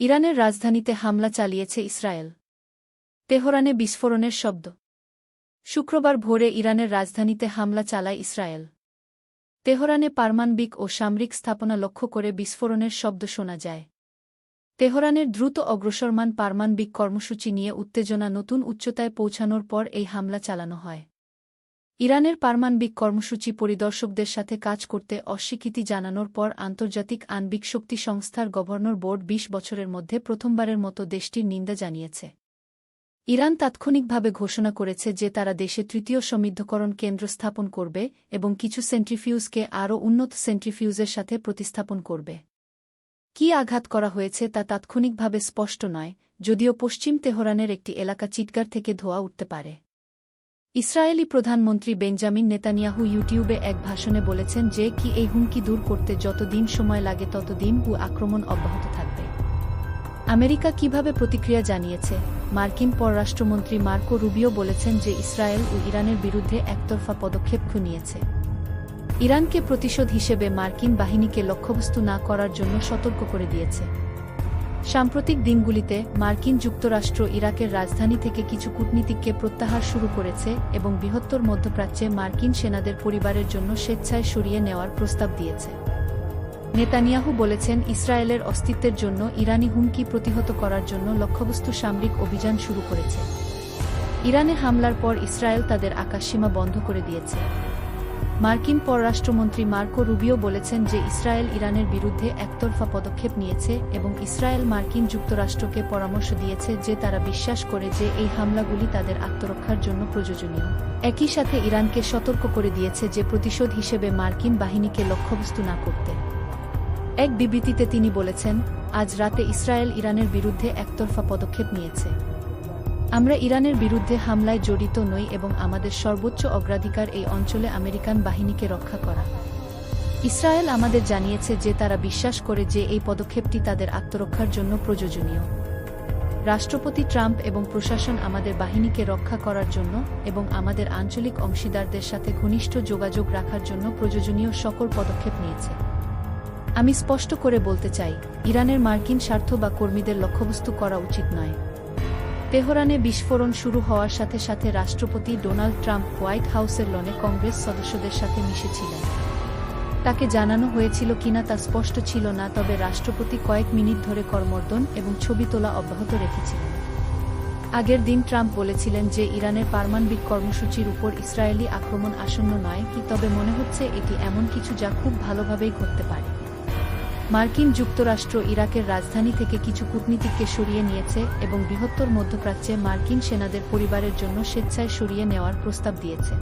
ইরানের রাজধানীতে হামলা চালিয়েছে ইসরায়েল। তেহরানে বিস্ফোরণের শব্দ। শুক্রবার ভোরে ইরানের রাজধানীতে হামলা চালায় ইসরায়েল। তেহরানে পারমাণবিক ও সামরিক স্থাপনা লক্ষ্য করে বিস্ফোরণের শব্দ শোনা যায়। তেহরানের দ্রুত অগ্রসরমান পারমাণবিক কর্মসূচি নিয়ে উত্তেজনা নতুন উচ্চতায় পৌঁছানোর পর এই হামলা চালানো হয়। ইরানের পারমাণবিক কর্মসূচি পরিদর্শকদের সাথে কাজ করতে অস্বীকৃতি জানানোর পর আন্তর্জাতিক আণবিক শক্তি সংস্থার গভর্নর বোর্ড ২০ বছরের মধ্যে প্রথমবারের মতো দেশটির নিন্দা জানিয়েছে। ইরান তাৎক্ষণিকভাবে ঘোষণা করেছে যে তারা দেশে তৃতীয় সমৃদ্ধকরণ কেন্দ্র স্থাপন করবে এবং কিছু সেন্ট্রিফিউজকে আরও উন্নত সেন্ট্রিফিউজের সাথে প্রতিস্থাপন করবে। কি আঘাত করা হয়েছে তা তাৎক্ষণিকভাবে স্পষ্ট নয়, যদিও পশ্চিম তেহরানের একটি এলাকা চিৎকার থেকে ধোয়া উঠতে পারে। ইসরায়েলি প্রধানমন্ত্রী বেঞ্জামিন নেতানিয়াহু ইউটিউবে এক ভাষণে বলেছেন যে, কি এই হুমকি দূর করতে যত দিন সময় লাগে তত দিন ও আক্রমণ অব্যাহত থাকবে। আমেরিকা কীভাবে প্রতিক্রিয়া জানিয়েছে? মার্কিন পররাষ্ট্রমন্ত্রী মার্কো রুবিও বলেছেন যে, ইসরায়েল ও ইরানের বিরুদ্ধে একতরফা পদক্ষেপ নিয়েছে ইরানকে প্রতিশোধ হিসেবে মার্কিন বাহিনীকে লক্ষ্যবস্তু না করার জন্য সতর্ক করে দিয়েছে। সাম্প্রতিক দিনগুলিতে মার্কিন যুক্তরাষ্ট্র ইরাকের রাজধানী থেকে কিছু কূটনীতিককে প্রত্যাহার শুরু করেছে এবং বৃহত্তর মধ্যপ্রাচ্যে মার্কিন সেনাদের পরিবারের জন্য স্বেচ্ছায় সরিয়ে নেওয়ার প্রস্তাব দিয়েছে। নেতানিয়াহু বলেছেন, ইসরায়েলের অস্তিত্বের জন্য ইরানি হুমকি প্রতিহত করার জন্য লক্ষ্যবস্তু সামরিক অভিযান শুরু করেছে। ইরানে হামলার পর ইসরায়েল তাদের আকাশসীমা বন্ধ করে দিয়েছে। মার্কিন পররাষ্ট্রমন্ত্রী মার্কো রুবিও বলেছেন যে ইসরায়েল ইরানের বিরুদ্ধে একতরফা পদক্ষেপ নিয়েছে এবং ইসরায়েল মার্কিন যুক্তরাষ্ট্রকে পরামর্শ দিয়েছে যে তারা বিশ্বাস করে যে এই হামলাগুলি তাদের আত্মরক্ষার জন্য প্রয়োজনীয়। একই সাথে ইরানকে সতর্ক করে দিয়েছে যে প্রতিশোধ হিসেবে মার্কিন বাহিনীকে লক্ষ্যবস্তু না করতে। এক বিবৃতিতে তিনি বলেছেন, আজ রাতে ইসরায়েল ইরানের বিরুদ্ধে একতরফা পদক্ষেপ নিয়েছে। আমরা ইরানের বিরুদ্ধে হামলায় জড়িত নই এবং আমাদের সর্বোচ্চ অগ্রাধিকার এই অঞ্চলে আমেরিকান বাহিনীকে রক্ষা করা। ইসরায়েল আমাদের জানিয়েছে যে তারা বিশ্বাস করে যে এই পদক্ষেপটি তাদের আত্মরক্ষার জন্য প্রয়োজনীয়। রাষ্ট্রপতি ট্রাম্প এবং প্রশাসন আমাদের বাহিনীকে রক্ষা করার জন্য এবং আমাদের আঞ্চলিক অংশীদারদের সাথে ঘনিষ্ঠ যোগাযোগ রাখার জন্য প্রয়োজনীয় সকল পদক্ষেপ নিয়েছে। আমি স্পষ্ট করে বলতে চাই, ইরানের মার্কিন স্বার্থ বা কর্মীদের লক্ষ্যবস্তু করা উচিত নয়। তেহরানে বিস্ফোরণ শুরু হওয়ার সাথে সাথে রাষ্ট্রপতি ডোনাল্ড ট্রাম্প হোয়াইট হাউসের লনে কংগ্রেস সদস্যদের সাথে মিশেছিলেন। তাকে জানানো হয়েছিল কিনা তা স্পষ্ট ছিল না, তবে রাষ্ট্রপতি কয়েক মিনিট ধরে করমর্দন এবং ছবি তোলা অব্যাহত রেখেছিলেন। আগের দিন ট্রাম্প বলেছিলেন যে, ইরানের পারমাণবিক কর্মসূচির উপর ইসরায়েলি আক্রমণ আসন্ন নয়, কি তবে মনে হচ্ছে এটি এমন কিছু যা খুব ভালোভাবেই ঘটতে পারে। মার্কিন যুক্তরাষ্ট্র ইরাকের রাজধানী থেকে কিছু কূটনীতিককে সরিয়ে নিয়েছে এবং বৃহত্তর মধ্যপ্রাচ্যে মার্কিন সেনাদের পরিবারের জন্য স্বেচ্ছায় সরিয়ে নেওয়ার প্রস্তাব দিয়েছে।